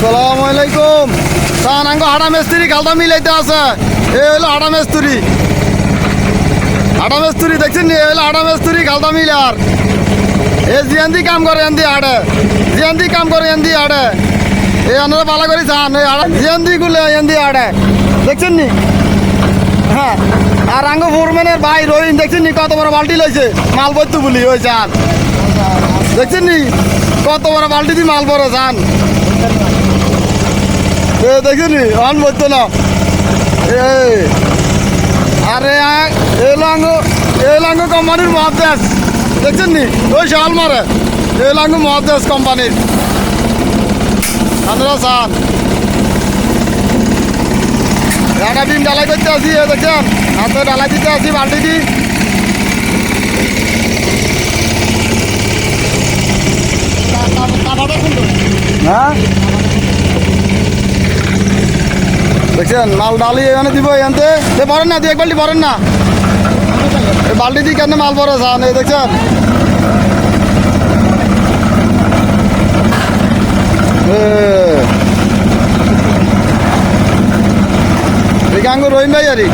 সালাম আলাইকুম। তা নাঙ্গ আড়া মিস্ত্রি গালদা মিলাইতে আছে। এ হলো আড়া মিস্ত্রি। আড়া মিস্ত্রি, দেখছেন এ হলো আড়া মিস্ত্রি গালদা মিলার। এ জিয়ান্দি কাম করে এন্দি আড়ে। জিয়ান্দি কাম করে এন্দি আড়ে। এ আপনারা ভালো করে চান এই আড়া জিয়ান্দি গুলো এন্দি আড়ে। দেখছেন নি? হ্যাঁ। আর আঙ্গ ফোরম্যানের ভাই রহিম, দেখছেন নি? কত বড় বালতি লইছে? মাল বইতে বলি, ওই চান দেখছেন নি? কত বড় বালতি দিয়ে মাল বড় চান এ দেখছেন নি অন বইতো না। এ, আরে এলো আঙ্গ এলো আঙ্গ কোম্পানির মহাদেশ। দেখছেন নি ওই শাল মারে এলো আঙ্গ মহাদেশ কোম্পানির। আপনারা চান একটা বিম ডালাই করতে আসি, এ দেখছেন হাতে ডালাই দিতে আসি, বালতি দি। হ্যাঁ? দেখছেন, মাল ডালি এখানে দিব, এখানতে। এ, ভরেন না, দিয়ে এক বাল্টি ভরেন না। বালতি দিয়ে কেন মাল ভরে যান এই দেখছেন? গাঙ্গু রহিম ভাই আরে